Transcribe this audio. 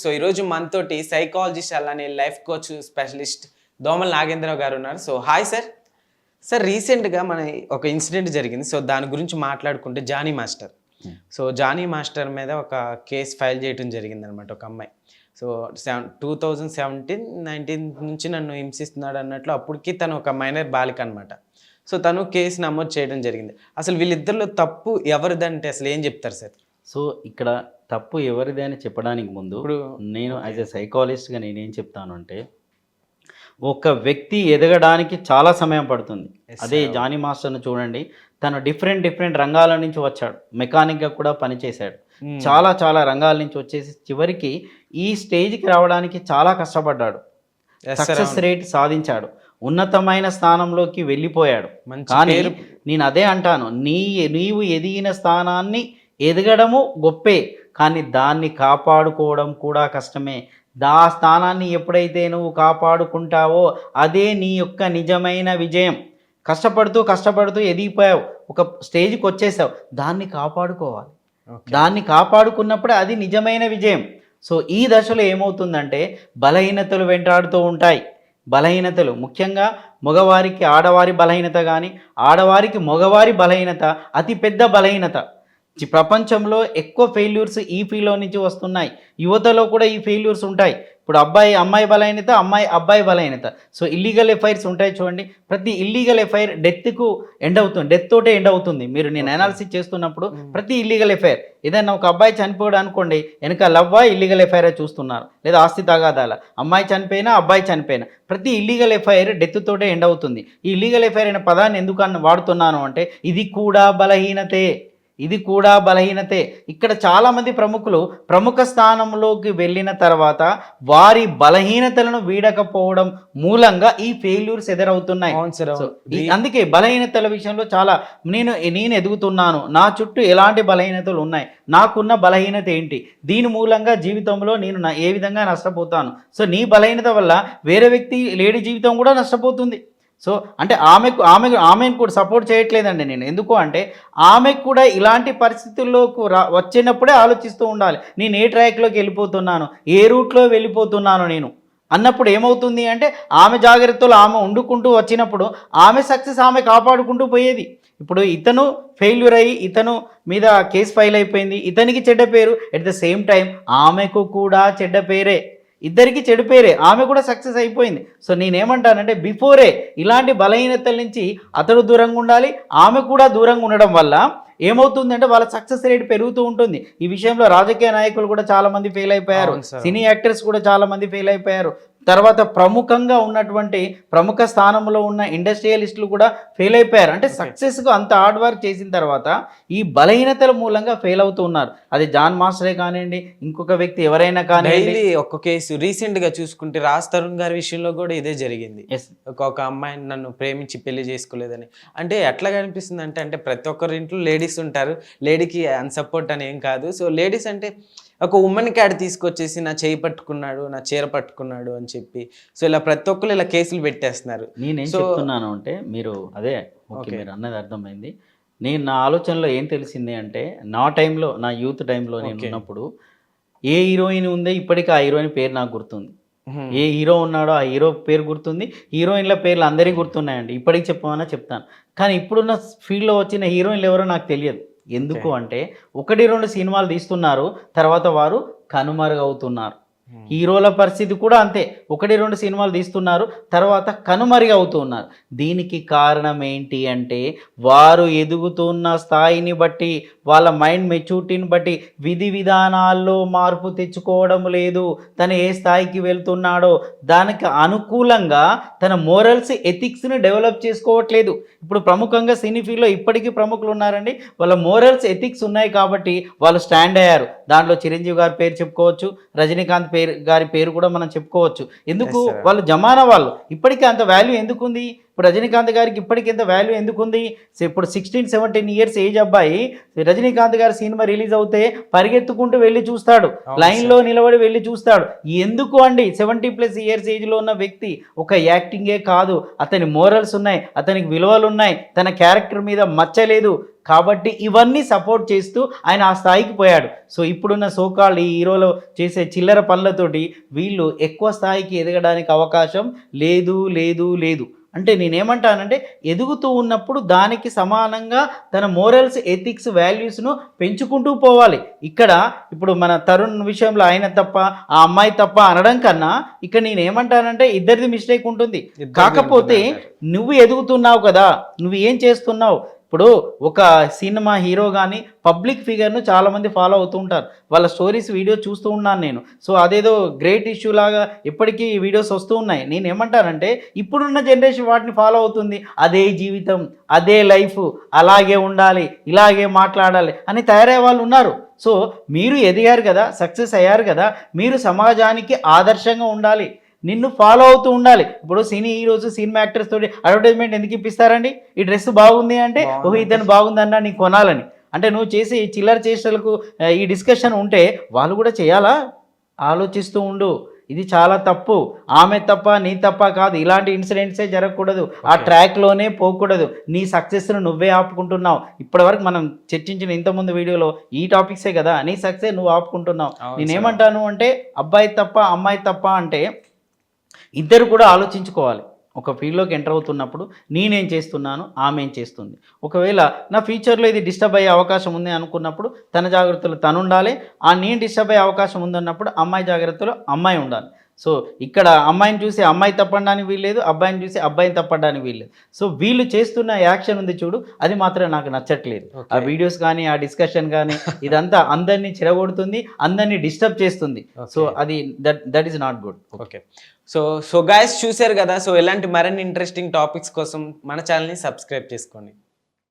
So ఈరోజు మనతోటి psychologist అలానే లైఫ్ కోచ్ స్పెషలిస్ట్ దోమల నాగేంద్రరావు గారు ఉన్నారు. సో హాయ్ సార్ సార్ రీసెంట్గా మన ఒక ఇన్సిడెంట్ జరిగింది. సో దాని గురించి మాట్లాడుకుంటే Jani master. So Jani master మీద ఒక కేసు ఫైల్ చేయడం జరిగింది అనమాట ఒక అమ్మాయి. So seven two thousand seventeen nineteen నుంచి నన్ను హింసిస్తున్నాడు అన్నట్లు అప్పటికి తను ఒక మైనర్ బాలిక అనమాట సో తను కేసు నమోదు చేయడం జరిగింది. అసలు వీళ్ళిద్దరిలో తప్పు ఎవరిదంటే అసలు ఏం చెప్తారు సార్ సో ఇక్కడ తప్పు ఎవరిది అని చెప్పడానికి ముందు ఇప్పుడు నేను యాజ్ ఎ సైకాలజిస్ట్గా నేనేం చెప్తాను అంటే ఒక వ్యక్తి ఎదగడానికి చాలా సమయం పడుతుంది. అదే. జానీ మాస్టర్ను చూడండి. తను డిఫరెంట్ డిఫరెంట్ రంగాల నుంచి వచ్చాడు. మెకానిక్గా కూడా పనిచేశాడు. Hmm. చాలా చాలా రంగాల నుంచి వచ్చేసి చివరికి ఈ స్టేజ్కి రావడానికి చాలా కష్టపడ్డాడు. సక్సెస్. రేట్ సాధించాడు. ఉన్నతమైన స్థానంలోకి వెళ్ళిపోయాడు. కానీ నేను అదే అంటాను. నీ నీవు ఎదిగిన స్థానాన్ని ఎదగడము గొప్పే. కానీ దాన్ని కాపాడుకోవడం కూడా కష్టమే. దా స్థానాన్ని ఎప్పుడైతే నువ్వు కాపాడుకుంటావో అదే నీ యొక్క నిజమైన విజయం. కష్టపడుతూ కష్టపడుతూ ఎదిగిపోయావు. ఒక స్టేజ్కి వచ్చేసావు. దాన్ని కాపాడుకోవాలి. దాన్ని కాపాడుకున్నప్పుడే అది నిజమైన విజయం. సో ఈ దశలో ఏమవుతుందంటే బలహీనతలు వెంటాడుతూ ఉంటాయి. బలహీనతలు. ముఖ్యంగా మగవారికి ఆడవారి బలహీనత కానీ ఆడవారికి మగవారి బలహీనత అతి పెద్ద బలహీనత. ప్రపంచంలో ఎక్కువ ఫెయిల్యూర్స్ ఈ ఫీల్డ్లో నుంచి వస్తున్నాయి. యువతలో కూడా ఈ ఫెయిల్యూర్స్ ఉంటాయి. ఇప్పుడు అబ్బాయి అమ్మాయి బలహీనత అమ్మాయి అబ్బాయి బలహీనత. సో ఇల్లీగల్ ఎఫ్ఐఆర్స్ ఉంటాయి చూడండి. ప్రతి ఇల్లీగల్ ఎఫ్ఐఆర్ డెత్కు ఎండ్ అవుతుంది. డెత్ తోటే ఎండ్ అవుతుంది. మీరు నేను. అనాలిసిస్ చేస్తున్నప్పుడు ప్రతి ఇల్లీగల్ ఎఫ్ఐఆర్ ఏదైనా ఒక అబ్బాయి చనిపోయాడు అనుకోండి వెనక లవ్వా ఇల్లీగల్ ఎఫ్ఐఆర్ చూస్తున్నారు? లేదా ఆస్తి తగాదాల? అమ్మాయి చనిపోయినా అబ్బాయి చనిపోయినా ప్రతి ఇల్లీగల్ ఎఫ్ఐఆర్ డెత్ తోటే ఎండ్ అవుతుంది. ఈ ఇల్లీగల్ ఎఫ్ఐఆర్ అనే పదాన్ని ఎందుకు వాడుతున్నాను అంటే ఇది కూడా బలహీనతే. ఇది కూడా బలహీనతే. ఇక్కడ చాలామంది ప్రముఖులు ప్రముఖ స్థానంలోకి వెళ్ళిన తర్వాత వారి బలహీనతలను వీడకపోవడం మూలంగా ఈ ఫెయిల్యూర్స్ ఎదురవుతున్నాయి. అందుకే బలహీనతల విషయంలో చాలా నేను నేను ఎదుగుతున్నాను. నా చుట్టూ ఎలాంటి బలహీనతలు ఉన్నాయి? నాకున్న బలహీనత ఏంటి? దీని మూలంగా జీవితంలో నేను ఏ విధంగా నష్టపోతాను? సో నీ బలహీనత వల్ల వేరే వ్యక్తి లేడీ జీవితం కూడా నష్టపోతుంది. సో అంటే ఆమెకు ఆమె ఆమెను కూడా సపోర్ట్ చేయట్లేదండి నేను. ఎందుకు అంటే ఆమెకు కూడా ఇలాంటి పరిస్థితుల్లోకి రా వచ్చినప్పుడే ఆలోచిస్తూ ఉండాలి. నేను ఏ ట్రాక్లోకి వెళ్ళిపోతున్నాను ఏ రూట్లో వెళ్ళిపోతున్నాను నేను. అన్నప్పుడు ఏమవుతుంది అంటే ఆమె జాగ్రత్తలు ఆమె వండుకుంటూ వచ్చినప్పుడు ఆమె సక్సెస్ ఆమె కాపాడుకుంటూ పోయేది. ఇప్పుడు ఇతను ఫెయిల్యూర్ అయ్యి ఇతను మీద కేసు ఫైల్ అయిపోయింది. ఇతనికి చెడ్డ పేరు ఎట్ ద సేమ్ టైం ఆమెకు కూడా చెడ్డ పేరే. ఇద్దరికి చెడు పేరే. ఆమె కూడా సక్సెస్ అయిపోయింది. సో నేనేమంటానంటే బిఫోరే ఇలాంటి బలహీనతల నుంచి అతడు దూరంగా ఉండాలి. ఆమె కూడా దూరంగా ఉండడం వల్ల ఏమవుతుందంటే వాళ్ళ సక్సెస్ రేట్ పెరుగుతూ ఉంటుంది. ఈ విషయంలో రాజకీయ నాయకులు కూడా చాలా మంది ఫెయిల్ అయిపోయారు. సినీ యాక్టర్స్ కూడా చాలా మంది ఫెయిల్ అయిపోయారు. తర్వాత ప్రముఖంగా ఉన్నటువంటి ప్రముఖ స్థానంలో ఉన్న ఇండస్ట్రియలిస్టులు కూడా ఫెయిల్ అయిపోయారు. అంటే. సక్సెస్కు అంత హార్డ్ వర్క్ చేసిన తర్వాత ఈ బలహీనతల మూలంగా ఫెయిల్ అవుతూ ఉన్నారు. అది జాన్ మాస్టరే కానివ్వండి ఇంకొక వ్యక్తి ఎవరైనా కానివ్వండి. డైలీ ఒక్క కేసు రీసెంట్గా చూసుకుంటే రాజ్ తరుణ్ గారి విషయంలో కూడా ఇదే జరిగింది. ఎస్ ఒక ఒక అమ్మాయిని నన్ను ప్రేమించి పెళ్ళి చేసుకోలేదని. అంటే ఎట్లా కనిపిస్తుంది అంటే అంటే ప్రతి ఒక్కరి ఇంట్లో లేడీస్ ఉంటారు. లేడీకి అన్సపోర్ట్ అని ఏం కాదు. సో లేడీస్ అంటే ఒక ఉమెన్ క్యాడ్ తీసుకొచ్చేసి నా చేయి పట్టుకున్నాడు నా చీర పట్టుకున్నాడు అని చెప్పి. సో ఇలా ప్రతి ఒక్కరు ఇలా కేసులు పెట్టేస్తున్నారు. నేనేం చెప్తున్నాను అంటే మీరు అదే ఓకే. మీరు అన్నది అర్థమైంది. నేను నా ఆలోచనలో ఏం తెలిసింది అంటే నా టైంలో నా యూత్ టైంలో నేను. ఉన్నప్పుడు ఏ హీరోయిన్ ఉందో ఇప్పటికీ ఆ హీరోయిన్ పేరు నాకు గుర్తుంది. ఏ హీరో ఉన్నాడో ఆ హీరో పేరు గుర్తుంది. హీరోయిన్ల పేర్లు అందరికీ గుర్తున్నాయండి. ఇప్పటికి చెప్పమన్నా చెప్తాను. కానీ ఇప్పుడున్న ఫీల్డ్లో వచ్చిన హీరోయిన్లు ఎవరో నాకు తెలియదు. ఎందుకు. అంటే ఒకటి రెండు సినిమాలు తీస్తున్నారు తర్వాత వారు కనుమరుగవుతున్నారు Hmm. హీరోల పరిస్థితి కూడా అంతే. ఒకటి రెండు సినిమాలు తీస్తున్నారు తర్వాత కనుమరుగు అవుతున్నారు. దీనికి కారణం ఏంటి అంటే వారు ఎదుగుతున్న స్థాయిని బట్టి వాళ్ళ మైండ్ మెచ్యూరిటీని బట్టి విధి విధానాల్లో మార్పు తెచ్చుకోవడం లేదు. తను ఏ స్థాయికి వెళ్తున్నాడో దానికి అనుకూలంగా తన మోరల్స్ ఎథిక్స్ని డెవలప్ చేసుకోవట్లేదు. ఇప్పుడు ప్రముఖంగా సినీ ఫీల్డ్లో ఇప్పటికీ ప్రముఖులు ఉన్నారండి. వాళ్ళ మోరల్స్ ఎథిక్స్ ఉన్నాయి కాబట్టి వాళ్ళు స్టాండ్ అయ్యారు. దాంట్లో చిరంజీవి గారి పేరు చెప్పుకోవచ్చు రజనీకాంత్ పేరు గారి పేరు కూడా మనం చెప్పుకోవచ్చు. ఎందుకు. వాళ్ళు జమానా వాళ్ళు. ఇప్పటికీ అంత వాల్యూ ఎందుకుంది? ఇప్పుడు రజనీకాంత్ గారికి ఇప్పటికి ఎంత వాల్యూ ఎందుకుంది? ఇప్పుడు సిక్స్టీన్ సెవెంటీన్ ఇయర్స్ ఏజ్ అబ్బాయి రజనీకాంత్ గారి సినిమా రిలీజ్ అవుతే పరిగెత్తుకుంటూ వెళ్ళి చూస్తాడు. లైన్లో నిలబడి వెళ్ళి చూస్తాడు. ఎందుకు అండి? సెవెంటీ ప్లస్ ఇయర్స్ ఏజ్లో ఉన్న వ్యక్తి ఒక యాక్టింగే కాదు. అతని మోరల్స్ ఉన్నాయి అతనికి విలువలు ఉన్నాయి. తన క్యారెక్టర్ మీద మచ్చలేదు కాబట్టి ఇవన్నీ సపోర్ట్ చేస్తూ ఆయన ఆ స్థాయికి పోయాడు. సో ఇప్పుడున్న సోకాళ్ళు ఈ హీరోలో చేసే చిల్లర పనులతోటి వీళ్ళు ఎక్కువ స్థాయికి ఎదగడానికి అవకాశం లేదు లేదు లేదు. అంటే నేనేమంటానంటే ఎదుగుతూ ఉన్నప్పుడు దానికి సమానంగా తన మోరల్స్ ఎథిక్స్ వాల్యూస్ను పెంచుకుంటూ పోవాలి. ఇక్కడ ఇప్పుడు మన తరుణ్ విషయంలో ఆయన తప్ప ఆ అమ్మాయి తప్ప అనడం కన్నా ఇక్కడ నేను ఏమంటానంటే ఇద్దరిది మిస్టేక్ ఉంటుంది. కాకపోతే నువ్వు ఎదుగుతున్నావు కదా నువ్వు ఏం చేస్తున్నావు? ఇప్పుడు ఒక సినిమా హీరో కానీ పబ్లిక్ ఫిగర్ను చాలామంది ఫాలో అవుతూ ఉంటారు. వాళ్ళ స్టోరీస్ వీడియో చూస్తూ ఉన్నాను నేను. సో అదేదో గ్రేట్ ఇష్యూ లాగా ఇప్పటికీ వీడియోస్ వస్తూ ఉన్నాయి. నేను ఏమంటానంటే ఇప్పుడున్న జనరేషన్ వాటిని ఫాలో అవుతుంది. అదే జీవితం అదే లైఫ్ అలాగే ఉండాలి ఇలాగే మాట్లాడాలి అని తయారయ్యే వాళ్ళు ఉన్నారు. సో మీరు ఎదిగారు కదా సక్సెస్ అయ్యారు కదా మీరు సమాజానికి ఆదర్శంగా ఉండాలి. నిన్ను ఫాలో అవుతూ ఉండాలి. ఇప్పుడు సినీ హీరోస్ సినిమా యాక్టర్స్ తోటి అడ్వర్టైజ్మెంట్ ఎందుకు ఇప్పిస్తారండి? ఈ డ్రెస్ బాగుంది అంటే ఓహో బాగుంది. ఇతను బాగుందన్నా నీకు కొనాలని. అంటే నువ్వు చేసే ఈ చిల్లర చేష్టలకు ఈ డిస్కషన్ ఉంటే వాళ్ళు కూడా చేయాలా? ఆలోచిస్తూ ఉండు. ఇది చాలా తప్పు. ఆమె తప్ప నీ తప్ప కాదు. ఇలాంటి ఇన్సిడెంట్సే జరగకూడదు. ఆ. ట్రాక్లోనే పోకూడదు. నీ సక్సెస్ను నువ్వే ఆపుకుంటున్నావు. ఇప్పటివరకు మనం చర్చించిన ఇంతకుముందు వీడియోలో ఈ టాపిక్సే కదా నీ సక్సెస్ నువ్వు ఆపుకుంటున్నావు. నేనేమంటాను అంటే అబ్బాయి తప్ప అమ్మాయి తప్ప అంటే ఇద్దరు కూడా ఆలోచించుకోవాలి. ఒక ఫీల్డ్లోకి ఎంటర్ అవుతున్నప్పుడు నేనేం చేస్తున్నాను ఆమె ఏం చేస్తుంది. ఒకవేళ నా ఫ్యూచర్లో ఇది డిస్టర్బ్ అయ్యే అవకాశం ఉంది అనుకున్నప్పుడు తన జాగ్రత్తలు తను ఉండాలి. ఆ నేను డిస్టర్బ్ అయ్యే అవకాశం ఉందన్నప్పుడు అమ్మాయి జాగ్రత్తలో అమ్మాయి ఉండాలి. సో ఇక్కడ అమ్మాయిని చూసి అమ్మాయి తప్పడానికి వీల్లేదు అబ్బాయిని చూసి అబ్బాయిని తప్పడానికి వీల్లేదు. సో వీళ్ళు చేస్తున్న యాక్షన్ ఉంది చూడు అది మాత్రం నాకు నచ్చట్లేదు. ఆ. వీడియోస్ కానీ ఆ డిస్కషన్ కానీ ఇదంతా అందరినీ చెరగొడుతుంది అందరినీ డిస్టర్బ్ చేస్తుంది. సో. అది that that is not good. Okay. So so guys చూశారు కదా సో ఇలాంటి మరిన్ని ఇంట్రెస్టింగ్ టాపిక్స్ కోసం మన ఛానల్ని సబ్స్క్రైబ్ చేసుకోండి.